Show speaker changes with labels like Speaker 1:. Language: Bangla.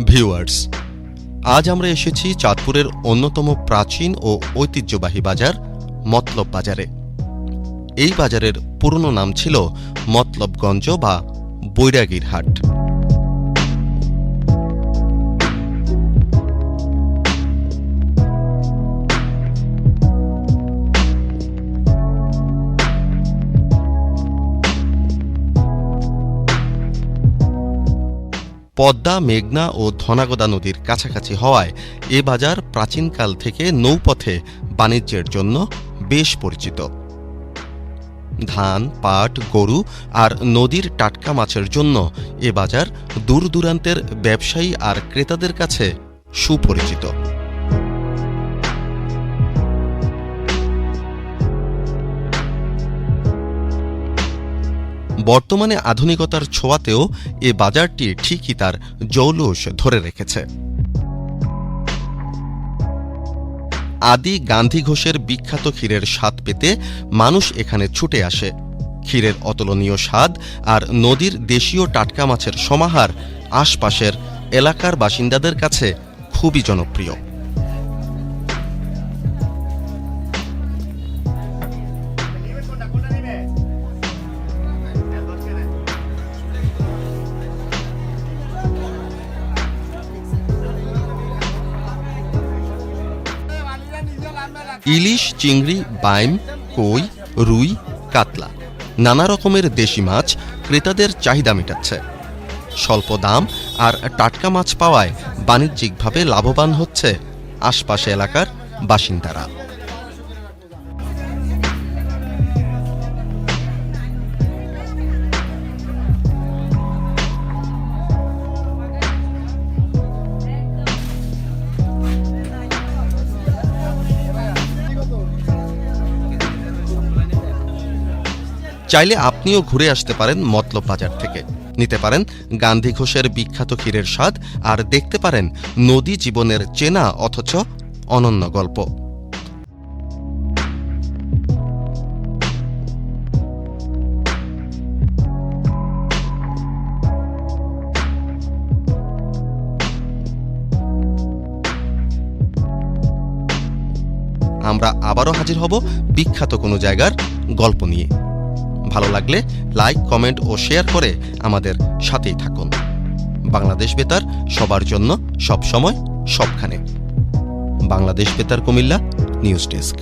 Speaker 1: ভিউয়ার্স, আজ আমরা এসেছি চাঁদপুরের অন্যতম প্রাচীন ও ঐতিহ্যবাহী বাজার মতলব বাজারে। এই বাজারের পুরনো নাম ছিল মতলবগঞ্জ বা বৈরাগীর হাট। পদ্মা, মেঘনা ও ধনাগদা নদীর কাছাকাছি হওয়ায় এ বাজার প্রাচীনকাল থেকে নৌপথে বাণিজ্যের জন্য বেশ পরিচিত। ধান, পাট, গরু আর নদীর টাটকা মাছের জন্য এ বাজার দূর দূরান্তের ব্যবসায়ী আর ক্রেতাদের কাছে সুপরিচিত। বর্তমানে আধুনিকতার ছোঁয়াতেও এ বাজারটি ঠিকই তার জৌলুস ধরে রেখেছে। আদি গান্ধী ঘোষের বিখ্যাত ক্ষীরের স্বাদ পেতে মানুষ এখানে ছুটে আসে। ক্ষীরের অতুলনীয় স্বাদ আর নদীর দেশীয় টাটকা মাছের সমাহার আশপাশের এলাকার বাসিন্দাদের কাছে খুবই জনপ্রিয়। ইলিশ, চিংড়ি, বাইম, কই, রুই, কাতলা। নানা রকমের দেশি মাছ ক্রেতাদের চাহিদা মেটাচ্ছে। স্বল্প দাম আর টাটকা মাছ পাওয়ায় বাণিজ্যিকভাবে লাভবান হচ্ছে আশপাশে এলাকার বাসিন্দারা। চাইলে আপনিও ঘুরে আসতে পারেন মতলব বাজার থেকে। নিতে পারেন গান্ধী ঘোষের বিখ্যাত ক্ষীরের স্বাদ আর দেখতে পারেন নদী জীবনের চেনা অথচ অনন্য গল্প। আমরা আবারও হাজির হব বিখ্যাত কোনো জায়গার গল্প নিয়ে। ভালো লাগলে লাইক, কমেন্ট ও শেয়ার করে আমাদের সাথেই থাকুন। বাংলাদেশ বেতার, সবার জন্য সব সময় সবখানে। বাংলাদেশ বেতার কুমিল্লা, নিউজ ডেস্ক।